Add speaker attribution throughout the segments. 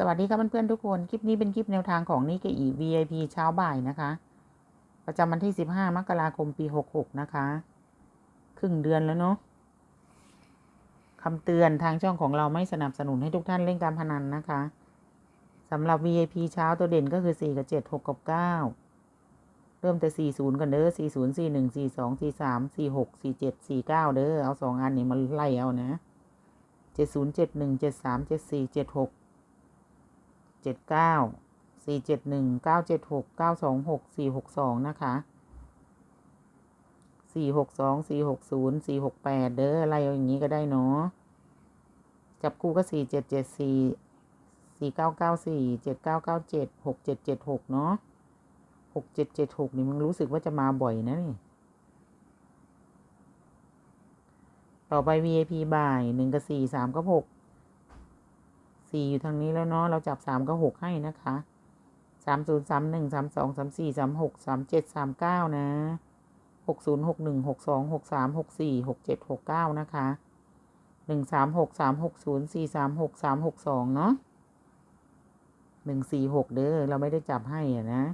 Speaker 1: สวัสดีครับเพื่อนๆทุกคน คลิปนี้เป็นคลิปแนวทางของนิกเกอี VIP เช้าบ่ายนะคะ ประจำวันที่ 15 มกราคมปี 66 นะคะ ครึ่งเดือนแล้วเนาะคำเตือนทางช่องของเราไม่สนับสนุนให้ทุกท่านเล่นการพนันนะคะสำหรับ VIP เช้าตัวเด่นก็คือ 4 กับ 7 6 กับ 9 เริ่มแต่ 40 กันเด้อ 40 41 42 43 46 47 49 เด้อ เอาสองอันนี้มาไล่เอานะ 70 71 73 74 76เจ็ดเก้าสี่เจ็ดหนึ่งเก้าเจ็ดหกเก้าสองหกสี่หกสองนะคะสี่หกสองสี่หกศูนย์สี่หกแปดเด้ออะไรอย่างนี้ก็ได้เนาะจับคู่ก็สี่เจ็ดเจ็ดสี่สี่เก้าเก้าสี่เจ็ดเก้าเก้าเจ็ดหกเจ็ดเจ็ดหกเนาะหกเจ็ดเจ็ดหกนี่มันรู้สึกว่าจะมาบ่อยนะนี่ต่อไป VIP บ่ายหนึ่งกับสี่สามกับหก สี่อยู่ทางนี้แล้วเนาะเราจับสามก็หกให้นะคะสามศูนย์สามหนึ่งสามสองสามสี่สามหกสามเจ็ดสามเก้านะหกศูนย์หกหนึ่งหกสองหกสามหกสี่หกเจ็ดหกเก้านะคะหนึ่งสามหกสามหกศูนย์สี่สามหกสามหกสองเนาะหนึ่งสี่หกเด้อเราไม่ได้จับให้อะนะ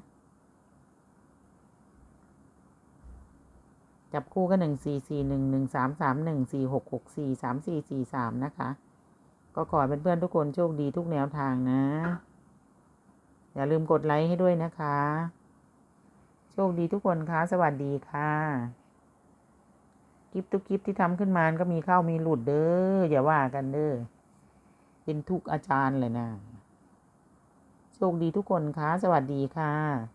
Speaker 1: จับคู่ก็หนึ่งสี่สี่หนึ่งหนึ่งสามสามหนึ่งสี่หกหกสี่สามสี่สี่สามนะคะ ก็ขอให้เพื่อนๆทุกคนโชคดีทุกแนวทางนะ อย่าลืมกดไลค์ให้ด้วยนะคะ โชคดีทุกคนคะสวัสดีค่ะคลิปทุกคลิปที่ทำขึ้นมาก็มีเข้ามีหลุดเด้ออย่าว่ากันเด้อเป็นทุกอาจารย์เลยนะ โชคดีทุกคนคะสวัสดีค่ะ